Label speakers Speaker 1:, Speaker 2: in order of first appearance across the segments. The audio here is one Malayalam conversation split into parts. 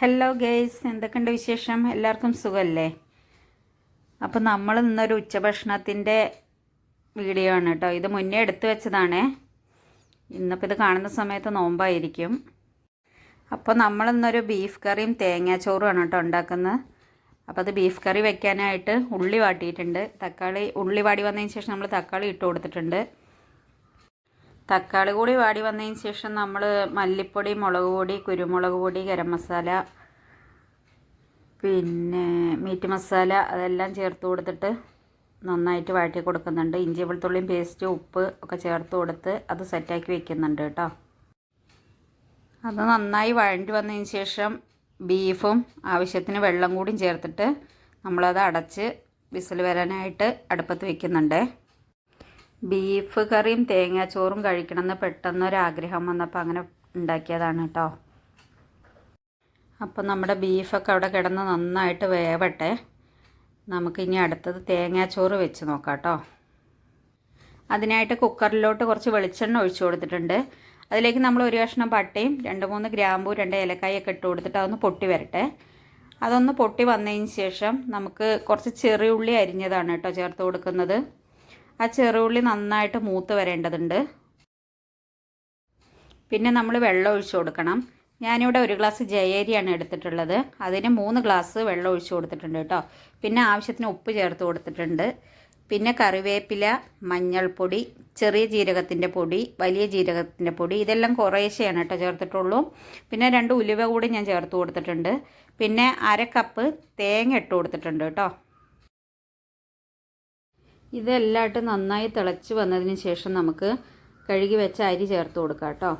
Speaker 1: ഹലോ ഗേയ്സ് എന്തൊക്കെയുണ്ട് വിശേഷം? എല്ലാവർക്കും സുഖമല്ലേ അപ്പോൾ നമ്മൾ ഇന്നൊരു ഉച്ചഭക്ഷണത്തിന്റെ വീഡിയോ ആണ് കേട്ടോ. ഇത് മുന്നേ എടുത്തു വെച്ചതാണ്. ഇന്നിപ്പോൾ ഇത് കാണുന്ന സമയത്ത് നോമ്പായിരിക്കും. അപ്പോൾ നമ്മൾ ഇന്നൊരു ബീഫ് കറിയും തേങ്ങാച്ചോറുമാണ് കേട്ടോ ഉണ്ടാക്കുന്നത്. അപ്പോൾ അത് ബീഫ് കറി വെക്കാനായിട്ട് ഉള്ളി വാട്ടിയിട്ടുണ്ട്. തക്കാളി ഉള്ളി വാടി വന്നതിന് ശേഷം നമ്മൾ തക്കാളി ഇട്ട് കൊടുത്തിട്ടുണ്ട്. തക്കാളി കൂടി വാടി വന്നതിന് ശേഷം നമ്മൾ മല്ലിപ്പൊടി മുളക് പൊടി കുരുമുളക് പൊടി ഗരം മസാല പിന്നെ മീറ്റ് മസാല അതെല്ലാം ചേർത്ത് കൊടുത്തിട്ട് നന്നായിട്ട് വഴറ്റി കൊടുക്കുന്നുണ്ട്. ഇഞ്ചി വെളുത്തുള്ളിയും പേസ്റ്റ് ഉപ്പ് ഒക്കെ ചേർത്ത് കൊടുത്ത് അത് സെറ്റാക്കി വെക്കുന്നുണ്ട് കേട്ടോ. അത് നന്നായി വഴണ്ടി വന്നതിന് ശേഷം ബീഫും ആവശ്യത്തിന് വെള്ളം കൂടിയും ചേർത്തിട്ട് നമ്മളത് അടച്ച് വിസിൽ വരാനായിട്ട് അടുപ്പത്ത് വെക്കുന്നുണ്ട്. ബീഫ് കറിയും തേങ്ങാച്ചോറും കഴിക്കണമെന്ന് പെട്ടെന്നൊരാഗ്രഹം വന്നപ്പോൾ അങ്ങനെ ഉണ്ടാക്കിയതാണ് കേട്ടോ. അപ്പോൾ നമ്മുടെ ബീഫൊക്കെ അവിടെ കിടന്ന് നന്നായിട്ട് വേവട്ടെ. നമുക്ക് ഇനി അടുത്തത് തേങ്ങാച്ചോറ് വെച്ച് നോക്കാം കേട്ടോ. അതിനായിട്ട് കുക്കറിലോട്ട് കുറച്ച് വെളിച്ചെണ്ണ ഒഴിച്ചു കൊടുത്തിട്ടുണ്ട്. അതിലേക്ക് നമ്മൾ ഒരു കഷ്ണം പട്ടയും രണ്ട് മൂന്ന് ഗ്രാമ്പൂ രണ്ട് ഏലക്കായൊക്കെ ഇട്ട് കൊടുത്തിട്ട് അതൊന്ന് പൊട്ടി വരട്ടെ. അതൊന്ന് പൊട്ടി വന്നതിന് ശേഷം നമുക്ക് കുറച്ച് ചെറിയ ഉള്ളി അരിഞ്ഞതാണ് കേട്ടോ ചേർത്ത് കൊടുക്കുന്നത്. ആ ചെറുള്ളി നന്നായിട്ട് മൂത്ത് വരേണ്ടതുണ്ട്. പിന്നെ നമ്മൾ വെള്ളം ഒഴിച്ചു കൊടുക്കണം. ഞാനിവിടെ ഒരു ഗ്ലാസ് ജയേരിയാണ് എടുത്തിട്ടുള്ളത്. അതിന് മൂന്ന് ഗ്ലാസ് വെള്ളം ഒഴിച്ചു കൊടുത്തിട്ടുണ്ട് കേട്ടോ. പിന്നെ ആവശ്യത്തിന് ഉപ്പ് ചേർത്ത് കൊടുത്തിട്ടുണ്ട്. പിന്നെ കറിവേപ്പില മഞ്ഞൾപ്പൊടി ചെറിയ ജീരകത്തിന്റെ പൊടി വലിയ ജീരകത്തിന്റെ പൊടി ഇതെല്ലാം കുറേശ്ശെയാണ് കേട്ടോ ചേർത്തിട്ടുള്ളൂ. പിന്നെ രണ്ട് ഉലുവ കൂടി ഞാൻ ചേർത്ത് കൊടുത്തിട്ടുണ്ട്. പിന്നെ അര കപ്പ് തേങ്ങ ഇട്ട് കൊടുത്തിട്ടുണ്ട് കേട്ടോ. ഇതെല്ലായിട്ട് നന്നായി തിളച്ച് വന്നതിന് ശേഷം നമുക്ക് കഴുകി വെച്ച അരി ചേർത്ത് കൊടുക്കാം കേട്ടോ.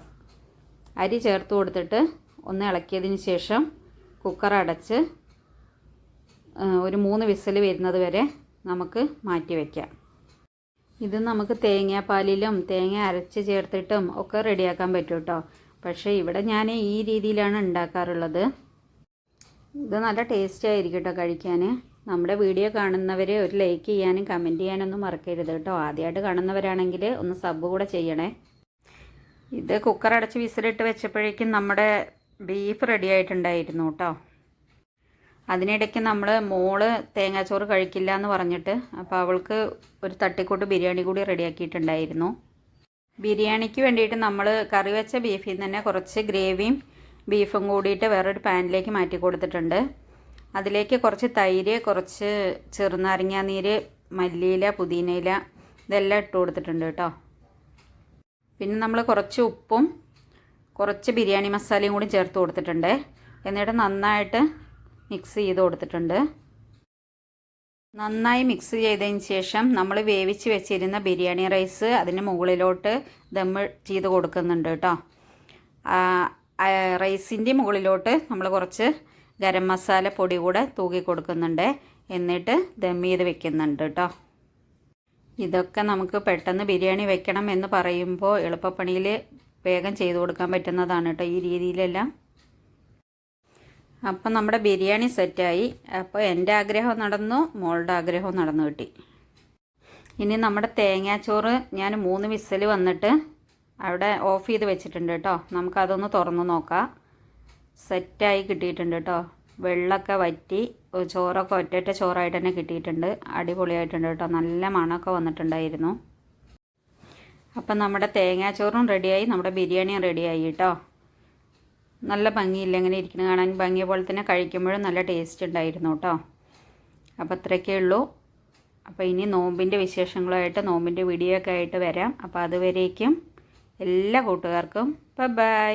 Speaker 1: അരി ചേർത്ത് കൊടുത്തിട്ട് ഒന്ന് ഇളക്കിയതിന് ശേഷം കുക്കർ അടച്ച് ഒരു മൂന്ന് വിസിൽ വരുന്നത് വരെ നമുക്ക് മാറ്റി വയ്ക്കാം ഇത് നമുക്ക് തേങ്ങാപ്പാലിലും തേങ്ങ അരച്ച് ചേർത്തിട്ടും ഒക്കെ റെഡിയാക്കാൻ പറ്റും കേട്ടോ. പക്ഷേ ഇവിടെ ഞാൻ ഈ രീതിയിലാണ് ഉണ്ടാക്കാറുള്ളത്. ഇത് നല്ല ടേസ്റ്റ് ആയിരിക്കും കേട്ടോ കഴിക്കാൻ. നമ്മുടെ വീഡിയോ കാണുന്നവർ ഒരു ലൈക്ക് ചെയ്യാനും കമന്റ് ചെയ്യാനൊന്നും മറക്കരുത് കേട്ടോ. ആദ്യമായിട്ട് കാണുന്നവരാണെങ്കിൽ ഒന്ന് സബ് കൂടെ ചെയ്യണേ. ഇത് കുക്കർ അടച്ച് വിസിലിട്ട് വെച്ചപ്പോഴേക്കും നമ്മുടെ ബീഫ് റെഡി ആയിട്ടുണ്ടായിരുന്നു കേട്ടോ. അതിനിടയ്ക്ക് നമ്മൾ മോൾ തേങ്ങാച്ചോറ് കഴിക്കില്ല എന്ന് പറഞ്ഞിട്ട് അപ്പോൾ അവൾക്ക് ഒരു തട്ടിക്കൂട്ട് ബിരിയാണി കൂടി റെഡിയാക്കിയിട്ടുണ്ടായിരുന്നു ബിരിയാണിക്ക് വേണ്ടിയിട്ട് നമ്മൾ കറി വെച്ച ബീഫിൽ നിന്ന് തന്നെ കുറച്ച് ഗ്രേവിയും ബീഫും കൂടിയിട്ട് വേറൊരു പാനിലേക്ക് മാറ്റി കൊടുത്തിട്ടുണ്ട്. അതിലേക്ക് കുറച്ച് തൈര് കുറച്ച് ചെറുനാരങ്ങ നീര് മല്ലിയില പുതിനയില ഇതെല്ലാം ഇട്ട് കൊടുത്തിട്ടുണ്ട് കേട്ടോ. പിന്നെ നമ്മൾ കുറച്ച് ഉപ്പും കുറച്ച് ബിരിയാണി മസാലയും കൂടി ചേർത്ത് കൊടുത്തിട്ടുണ്ട്. എന്നിട്ട് നന്നായിട്ട് മിക്സ് ചെയ്ത് കൊടുത്തിട്ടുണ്ട്. നന്നായി മിക്സ് ചെയ്തതിന് ശേഷം നമ്മൾ വേവിച്ച് വെച്ചിരുന്ന ബിരിയാണി റൈസ് അതിന് മുകളിലോട്ട് ദമ്മ് ചെയ്ത് കൊടുക്കുന്നുണ്ട് കേട്ടോ. റൈസിന്റെ മുകളിലോട്ട് നമ്മൾ കുറച്ച് ഗരം മസാല പൊടി കൂടെ തൂക്കി കൊടുക്കുന്നുണ്ട്. എന്നിട്ട് ദം ചെയ്ത് വെക്കുന്നുണ്ട് കേട്ടോ ഇതൊക്കെ നമുക്ക് പെട്ടെന്ന് ബിരിയാണി വെക്കണം എന്ന് പറയുമ്പോൾ എളുപ്പപ്പണിയിൽ വേഗം ചെയ്തു കൊടുക്കാൻ പറ്റുന്നതാണ് കേട്ടോ ഈ രീതിയിലെല്ലാം. അപ്പം നമ്മുടെ ബിരിയാണി സെറ്റായി. അപ്പോൾ എന്റെ ആഗ്രഹം നടന്നു മോളുടെ ആഗ്രഹവും നടന്നു കിട്ടി. ഇനി നമ്മുടെ തേങ്ങാച്ചോറ് ഞാൻ മൂന്ന് വിസിൽ വന്നിട്ട് അവിടെ ഓഫ് ചെയ്ത് വെച്ചിട്ടുണ്ട് കേട്ടോ നമുക്കതൊന്ന് തുറന്ന് നോക്കാം. സെറ്റായി കിട്ടിയിട്ടുണ്ട് കേട്ടോ. വെള്ളമൊക്കെ വറ്റി ചോറൊക്കെ ഒറ്റ ചോറായിട്ട് തന്നെ കിട്ടിയിട്ടുണ്ട്. അടിപൊളിയായിട്ടുണ്ട് കേട്ടോ. നല്ല മണമൊക്കെ വന്നിട്ടുണ്ടായിരുന്നു. അപ്പം നമ്മുടെ തേങ്ങാച്ചോറും റെഡിയായി. നമ്മുടെ ബിരിയാണിയും റെഡിയായി കേട്ടോ. നല്ല ഭംഗിയില്ല? ഇങ്ങനെ ഇരിക്കുന്ന കാണാൻ ഭംഗിയ പോലെ തന്നെ കഴിക്കുമ്പോഴും നല്ല ടേസ്റ്റ് ഉണ്ടായിരുന്നു കേട്ടോ. അപ്പോൾ അത്രയൊക്കെ ഉള്ളൂ. അപ്പോൾ ഇനി നോമ്പിന്റെ വിശേഷങ്ങളുമായിട്ട് നോമ്പിന്റെ വീഡിയോ ഒക്കെ ആയിട്ട് വരാം. അപ്പോൾ അതുവരേക്കും എല്ലാ കൂട്ടുകാർക്കും ബൈ.